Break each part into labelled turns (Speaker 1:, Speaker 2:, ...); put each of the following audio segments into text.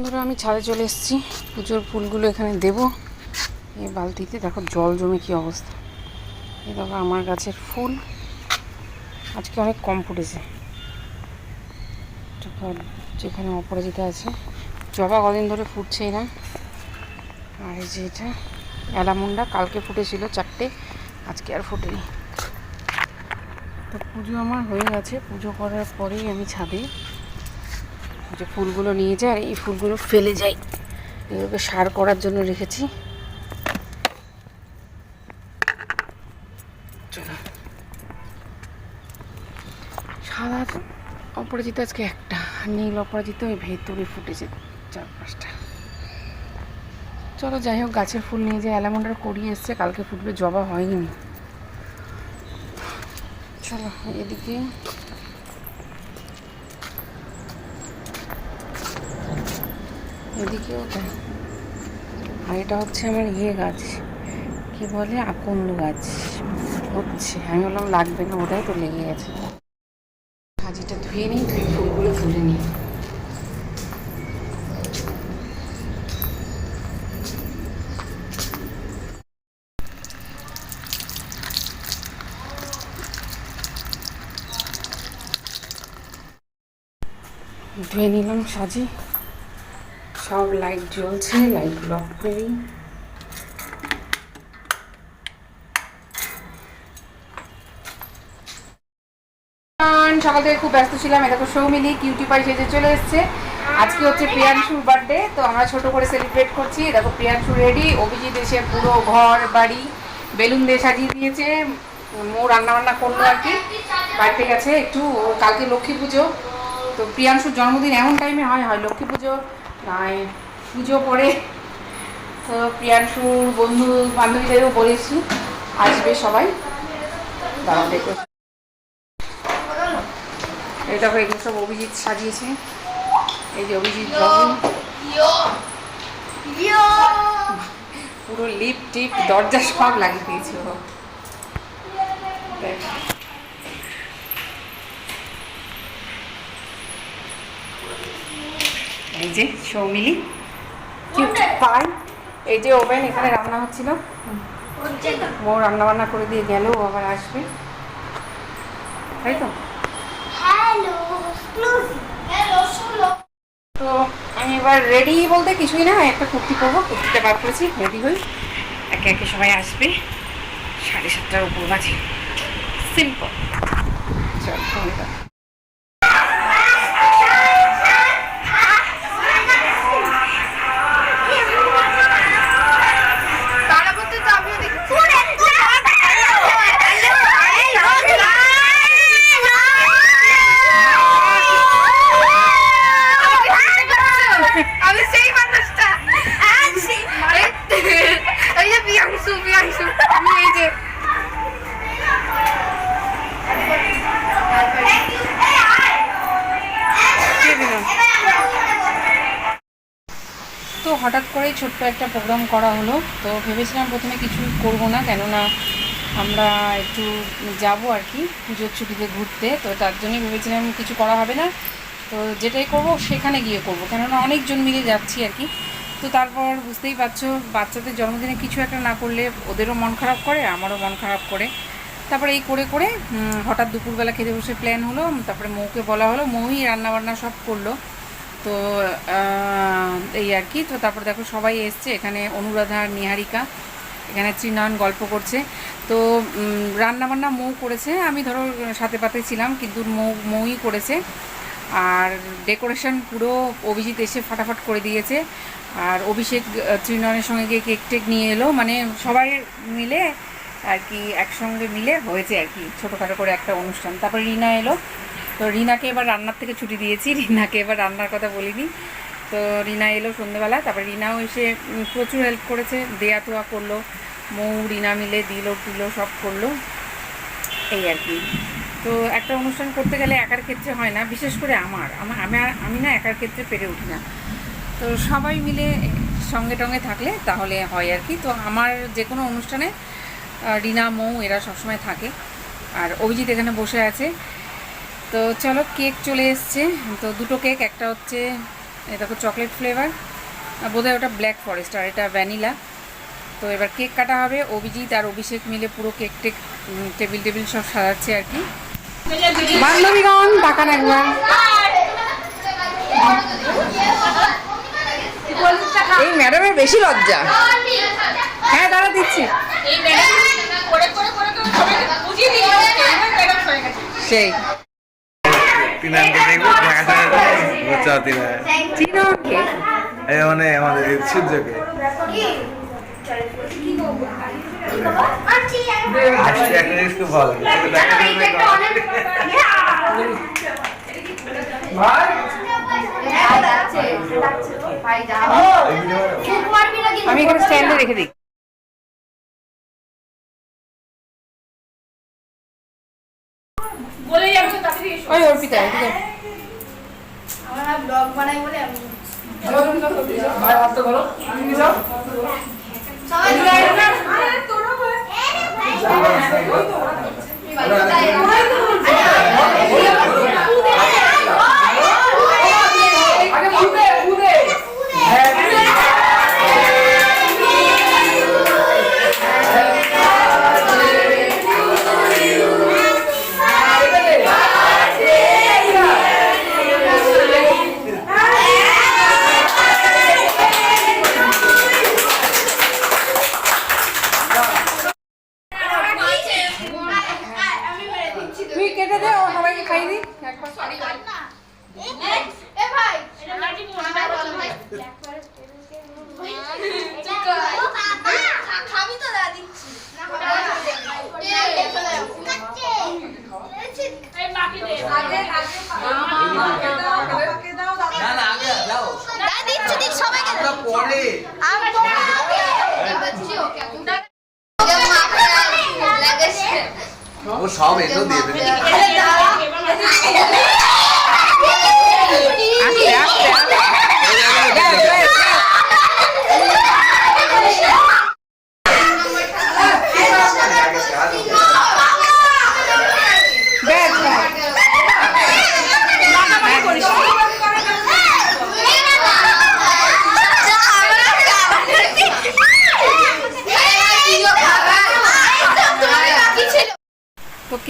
Speaker 1: বন্ধুরা আমি ছাদে চলে এসেছি। পুজোর ফুলগুলো এখানে দেব। এই বালতিতে দেখো জল জমে কি অবস্থা। এই দেখো আমার গাছের ফুল। আজকে অনেক কম ফুটেছে। যেখানে অপরাজিতা আছে। জবা কদিন ধরে ফুটছেই না। আর এই যে এটা অ্যালামুন্ডা কালকে ফুটেছিল চারটে, আজকে আর ফুটেনি। তো পুজো আমার হয়ে গেছে। পুজো করার পরেই আমি ছাদে যে ফুলগুলো নিয়ে যায় আর এই ফুলগুলো ফেলে যাই। এগুলোকে সার করার জন্য রেখেছি। সাদা অপরাজিত আজকে একটা, নীল অপরাজিত ওই ভেতরে ফুটেছে চার পাঁচটা চলো, যাই হোক, গাছের ফুল নিয়ে যে অ্যালামন্ডার করিয়ে এসছে, কালকে ফুটবে, জবা হয়নি। চলো, এদিকে এদিকেও তাই আর এটা হচ্ছে আমার ইয়ে গাছ। কি বলে? আকন্দ গাছ। হচ্ছে। আমি বললাম লাগবে না, ওটাই তো লেগে গেছে। ভাজিটা ধুয়ে নিই, ধুয়ে ফুলগুলো তুলে নিই। ধুয়ে নিলাম, সাজি। সব লাইট জ্বলছে লাইটগুলো অফ করি সকাল থেকে খুব ব্যস্ত ছিলাম, এটা সৌমিলি কিউটি পাই সেজে চলে এসছে। আজকে হচ্ছে প্রিয়াংশুর বার্থডে তো আমরা ছোট করে সেলিব্রেট করছি। দেখো, প্রিয়াংশু রেডি অভিজিৎ এসে পুরো ঘর, বাড়ি, বেলুন দিয়ে সাজিয়ে দিয়েছে। মো রান্না বান্না করল আর কি, বাড়িতে গেছে। একটু কালকে লক্ষ্মী পুজো। তো প্রিয়াংশুর জন্মদিন এমন টাইমে হয় হয় লক্ষ্মী পুজো। নয় পুজো পরে তো প্রিয়াংশুর বন্ধু বান্ধবীদেরও বলেছি আসবে সবাই। দাঁড়াও দেখো। এই দেখো এগুলো সব অভিজিৎ সাজিয়েছে। এই যে অভিজিৎ পুরো লিপ টিপ দরজা সব লাগিয়ে দিয়েছে ও দেখ। এই যে সৌমিলি। কিউট পাই? এই যে ওভেন এখানে রান্না হচ্ছিল। ও রান্না বান্না করে দিয়ে গেল ও আবার আসবে। তাই তো? তো আমি এবার রেডি বলতে কিছুই না একটা কুর্তি পরবো কুর্তিটা বার করেছি রেডি হই। একে একে সবাই আসবে সাড়ে সাতটার উপর বাজে। সিম্পল চল তো হঠাৎ করেই ছোট্ট একটা প্রোগ্রাম করা হলো। তো ভেবেছিলাম প্রথমে কিছু করব না, কেননা আমরা একটু যাব আর কি, পুজোর ছুটিতে ঘুরতে। তো তার জন্যই ভেবেছিলাম কিছু করা হবে না। তো যেটাই করব সেখানে গিয়ে করব, কেননা অনেকজন মিলে যাচ্ছি আর কি। তো তারপর বুঝতেই পারছ, বাচ্চাদের জন্মদিনে কিছু একটা না করলে ওদেরও মন খারাপ করে, আমারও মন খারাপ করে। তারপরে এই করে করে হঠাৎ দুপুরবেলা খেতে বসে প্ল্যান হলো, তারপরে মৌকে বলা হলো, মৌই রান্নাবান্না সব করল। তো এই আর কি। তো তারপর দেখো সবাই এসছে। এখানে অনুরাধা আর নিহারিকা। এখানে ত্রিনয়ন গল্প করছে। তো রান্নাবান্না মৌ করেছে। আমি ধরো সাথে পাতে ছিলাম, কিন্তু মৌ, মৌই করেছে। আর ডেকোরেশন পুরো অভিজিৎ এসে ফাটাফাট করে দিয়েছে। আর অভিষেক ত্রিনয়নের সঙ্গে গিয়ে কেক টেক নিয়ে এলো। মানে সবাই মিলে আর কি একসঙ্গে মিলে হয়েছে আর কি। ছোটোখাটো করে একটা অনুষ্ঠান। তারপর রিনা এলো। তো রিনাকে এবার রান্নার থেকে ছুটি দিয়েছি, রিনাকে এবার রান্নার কথা বলিনি। তো রিনা এলো সন্ধ্যেবেলা, তারপর রিনাও এসে প্রচুর হেল্প করেছে, দেয়া তোয়া করল, মৌ, রিনা মিলে দিল টিলো সব করল। এই আর কি। তো একটা অনুষ্ঠান করতে গেলে একার ক্ষেত্রে হয় না, বিশেষ করে আমার। আমার, আমি আমি না একার ক্ষেত্রে পেরে উঠি না। তো সবাই মিলে সঙ্গে টঙ্গে থাকলে তাহলে হয় আর কি। তো আমার যে কোনো অনুষ্ঠানে রিনা, মৌ এরা সবসময় থাকে। আর অভিজিৎ এখানে বসে আছে। তো চলো কেক চলে এসছে। তো দুটো কেক একটা হচ্ছে এই দেখো চকলেট ফ্লেভার আর বোধহয় ওটা ব্ল্যাক ফরেস্ট আর এটা ভ্যানিলা। তো এবার কেক কাটা হবে অভিজিৎ আর অভিষেক মিলে পুরো কেক টেক টেবিল টেবিল সব সাজাচ্ছে আর কি। বান্ধবীগণ টাকা একবার এই ম্যাডামের বেশি লজ্জা। হ্যাঁ দাঁড়া দিচ্ছি। সেই।
Speaker 2: তিনানকে দেখব দেখাশোনা বুঝছ তিনা
Speaker 1: চিনো কে
Speaker 2: এই মানে আমাদের সূর্যকে ভালো
Speaker 1: আমি এখানে স্ট্যান্ডে রেখে দিই। ওই অর্পিতা এদিকে
Speaker 3: ব্লগ বানাই বলে আমি
Speaker 1: তুই খাইয়ে দি একবার
Speaker 3: এ ভাই খাবি তো দাদা দিচ্ছি
Speaker 2: না না আগে দাও
Speaker 3: দিচ্ছি দিচ্ছি সবাইকে
Speaker 2: পরে ও সব এগুলো দিয়ে দেবে
Speaker 1: อะเดี๋ยวเดี๋ยว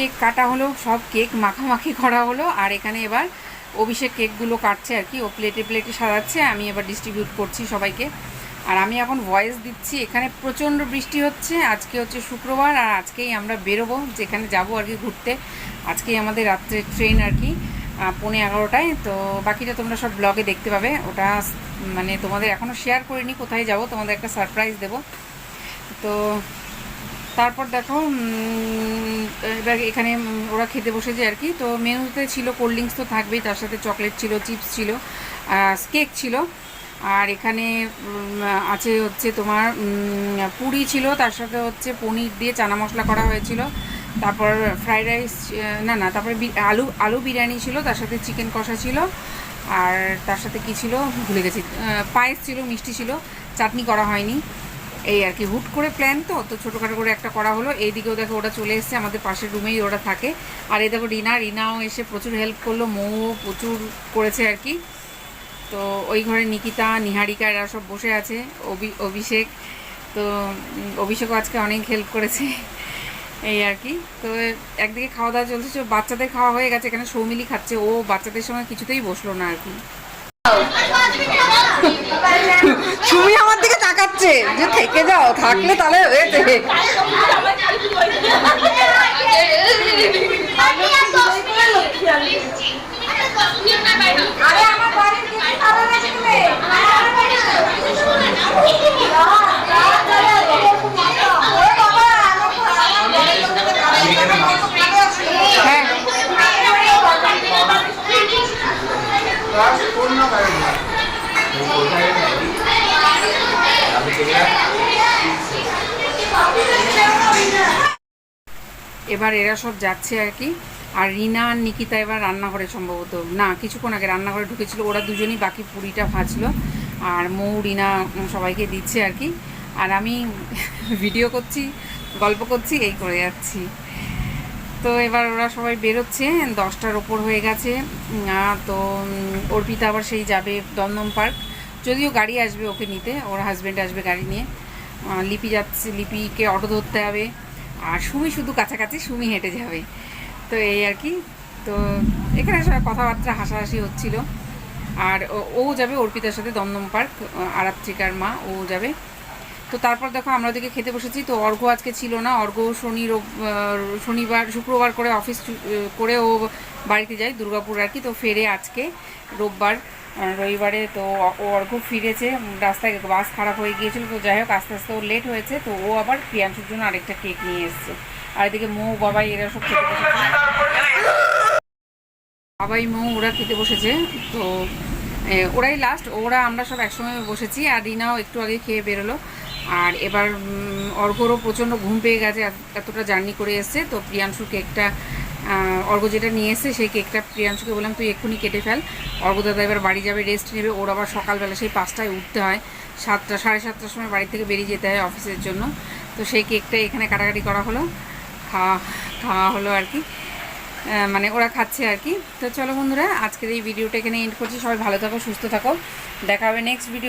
Speaker 1: কেক কাটা হলো, সব কেক মাখামাখি করা হলো, আর এখানে এবার অভিষেক কেকগুলো কাটছে আর কি, ও প্লেটে প্লেটে সাজাচ্ছে, আমি এবার ডিস্ট্রিবিউট করছি সবাইকে। আর আমি এখন ভয়েস দিচ্ছি, এখানে প্রচণ্ড বৃষ্টি হচ্ছে, আজকে হচ্ছে শুক্রবার, আর আজকেই আমরা বেরোবো, যেখানে যাব আর কি ঘুরতে। আজকেই আমাদের রাত্রে ট্রেন আর কি পৌনে এগারোটায়, তো বাকিটা তোমরা সব ব্লগে দেখতে পাবে। ওটা মানে তোমাদের এখনও শেয়ার করিনি, কোথায় যাব, তোমাদের একটা সারপ্রাইজ দেবো। তো তারপর দেখো এবার এখানে ওরা খেতে বসেছে আর কি। তো মেনুতে ছিল কোল্ড ড্রিঙ্কস তো থাকবেই, তার সাথে চকলেট ছিল, চিপস ছিল কেক ছিল। আর এখানে আছে হচ্ছে তোমার পুরি ছিল, তার সাথে হচ্ছে পনির দিয়ে চানা মশলা করা হয়েছিল। তারপর ফ্রাইড রাইস না না, তারপরে আলু আলু বিরিয়ানি ছিল, তার সাথে চিকেন কষা ছিল। আর তার সাথে কি ছিল, ভুলে গেছি। পায়েস ছিল, মিষ্টি ছিল, চাটনি করা হয়নি। এই আর কি, হুট করে প্ল্যান তো তো ছোটোখাটো করে একটা করা হলো। এইদিকেও দেখো ওরা চলে এসছে, আমাদের পাশের রুমেই ওরা থাকে। আর এই দেখো রিনা, রিনাও এসে প্রচুর হেল্প করল, মৌ প্রচুর করেছে আর কি। তো ওই ঘরে নিকিতা, নিহারিকা, এরা সব বসে আছে, অভি, অভিষেক। তো অভিষেকও আজকে অনেক হেল্প করেছে, এই আর কি। তো একদিকে খাওয়া দাওয়া চলছে বাচ্চাদের খাওয়া হয়ে গেছে, এখানে সৌমিলি খাচ্ছে। ও বাচ্চাদের সঙ্গে কিছুতেই বসল না আর কি। তাকাচ্ছে যে থেকে যাও থাকলে তাহলে হয়েছে এবার এরা সব যাচ্ছে আর কি। আর রিনা আর নিকিতা এবার রান্নাঘরে সম্ভবত। না, কিছুক্ষণ আগে রান্নাঘরে ঢুকেছিল, ওরা দুজনই বাকি পুরিটা ভাজলো। আর মৌ, রিনা সবাইকে দিচ্ছে আর কি। আর আমি ভিডিও করছি, গল্প করছি, এই করে যাচ্ছি। তো এবার ওরা সবাই বেরোচ্ছে, দশটার ওপর হয়ে গেছে। তো অর্পিতা আবার সেই যাবে দমদম পার্ক। যদিও গাড়ি আসবে ওকে নিতে, ওর হাজব্যান্ড আসবে গাড়ি নিয়ে। লিপি যাচ্ছে, লিপিকে অটো ধরতে হবে। আর সুমি শুধু কাছাকাছি, সুমি হেঁটে যাবে। তো এই আর কি। তো এখানে সবাই কথাবার্তা হাসাহাসি হচ্ছিল। আর ও- যাবে অর্পিতার সাথে দমদম পার্ক, আরাত্রিকার মা, ও যাবে। তো তারপর দেখো আমরা ওদিকে খেতে বসেছি। তো অর্ঘ আজকে ছিল না। অর্ঘ শনি শনিবার, শুক্রবার করে অফিস করে ও বাড়িতে যায়, দুর্গাপুর আর কি। তো ফেরে আজকে রোববার। রবিবারে তো অর্ঘ ফিরেছে, রাস্তায় বাস খারাপ হয়ে গিয়েছিল, তো যাই হোক, আস্তে আস্তে ও লেট হয়েছে, তো ও আবার প্রিয়াংশুর জন্য আরেকটা কেক নিয়ে এসছে। আর এদিকে মৌ, বাবাই এরা সব খেতে বসেছে। বাবাই, মৌ, ওরা খেতে বসেছে, তো ওরাই লাস্ট ওরা, আমরা সব একসঙ্গে বসেছি, আর রিনাও একটু আগে খেয়ে বেরোলো। আর এবার অর্ঘরও প্রচণ্ড ঘুম পেয়ে গেছে, এতটা জার্নি করে এসছে, তো প্রিয়াংশু কেকটা অর্ঘ যেটা নিয়ে এসে সেই কেকটা প্রিয়াংশুকে বললাম, তুই এক্ষুনি কেটে ফেল। অর্ঘ দাদা এবার বাড়ি যাবে রেস্ট নেবে। ওর আবার সকালবেলা সেই পাঁচটায় উঠতে হয়। সাতটা, সাড়ে সাতটার সময় বাড়ি থেকে বেরিয়ে যেতে হয় অফিসের জন্য। তো সেই কেকটা এখানে কাটাকাটি করা হলো। খাওয়া খাওয়া হলো আর কি। মানে ওরা খাচ্ছে আর কি। তো চলো বন্ধুরা, আজকের এই ভিডিওটা এখানে এন্ড করছি। সবাই ভালো থাকো, সুস্থ থাকো। দেখা হবে নেক্সট ভিডিও